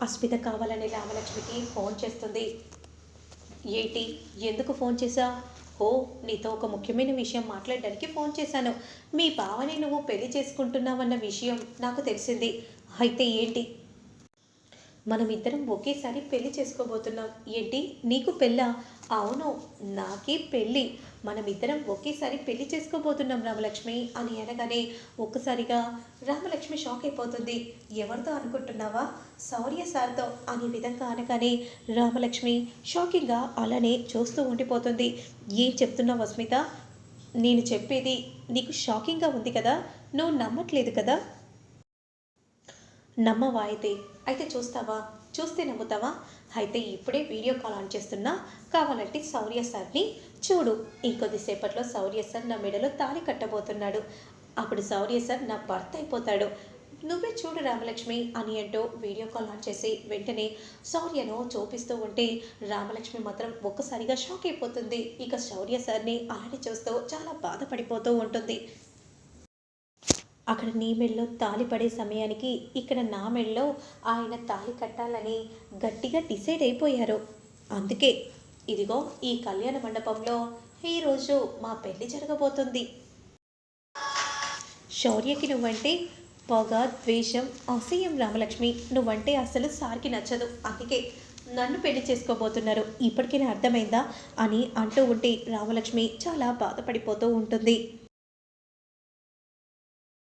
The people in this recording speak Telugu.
అస్మిత కావాలని రామలక్ష్మికి ఫోన్ చేస్తుంది. ఏంటి? ఎందుకు ఫోన్ చేశా? ఓ నీతో ఒక ముఖ్యమైన విషయం మాట్లాడడానికి ఫోన్ చేశాను. మీ బావని నువ్వు పెళ్ళి చేసుకుంటున్నావన్న విషయం నాకు తెలిసింది. అయితే ఏంటి? మనం ఇద్దరం ఒకేసారి పెళ్ళి చేసుకోబోతున్నాం. ఏంటి? నీకు పెళ్ళా? అవును నాకే పెళ్ళి. మనం ఇద్దరం ఒకేసారి పెళ్ళి చేసుకోబోతున్నాం రామలక్ష్మి అని అనగానే ఒక్కసారిగా రామలక్ష్మి షాక్ అయిపోతుంది. ఎవరితో అనుకుంటున్నావా? సౌర్య సార్తో అనే విధంగా అనగానే రామలక్ష్మి షాకింగ్గా అలానే చూస్తూ ఉండిపోతుంది. ఏం చెప్తున్నావు అస్మిత? నేను చెప్పేది నీకు షాకింగ్గా ఉంది కదా? నువ్వు నమ్మట్లేదు కదా? నమ్మవా అయితే? అయితే చూస్తావా? చూస్తే నమ్ముతావా? అయితే ఇప్పుడే వీడియో కాల్ ఆన్ చేస్తున్నా. కావాలంటే శౌర్య సార్ని చూడు. ఇంకొద్దిసేపట్లో శౌర్య సార్ నా మెడలో తాళి కట్టబోతున్నాడు. అప్పుడు శౌర్య సార్ నా భర్త అయిపోతాడు. నువ్వే చూడు రామలక్ష్మి అని అంటూ వీడియో కాల్ ఆన్ చేసి వెంటనే శౌర్యను చూపిస్తూ ఉంటే రామలక్ష్మి మాత్రం ఒక్కసారిగా షాక్ అయిపోతుంది. ఇక శౌర్య సార్ని అలానే చూస్తూ చాలా బాధపడిపోతూ ఉంటుంది. అక్కడ నీ మెళ్ళలో తాళి పడే సమయానికి ఇక్కడ నా మెళ్ళలో ఆయన తాళి కట్టాలని గట్టిగా డిసైడ్ అయిపోయారు. అందుకే ఇదిగో ఈ కళ్యాణ మండపంలో ఈరోజు మా పెళ్ళి జరగబోతుంది. శౌర్యకి నువ్వంటే పొగ ద్వేషం అసహ్యం రామలక్ష్మి. నువ్వంటే అసలు సార్కి నచ్చదు. అందుకే నన్ను పెళ్ళి చేసుకోబోతున్నారు. ఇప్పటికైనా అర్థమైందా అని అంటూ ఉంటే రామలక్ష్మి చాలా బాధపడిపోతూ ఉంటుంది.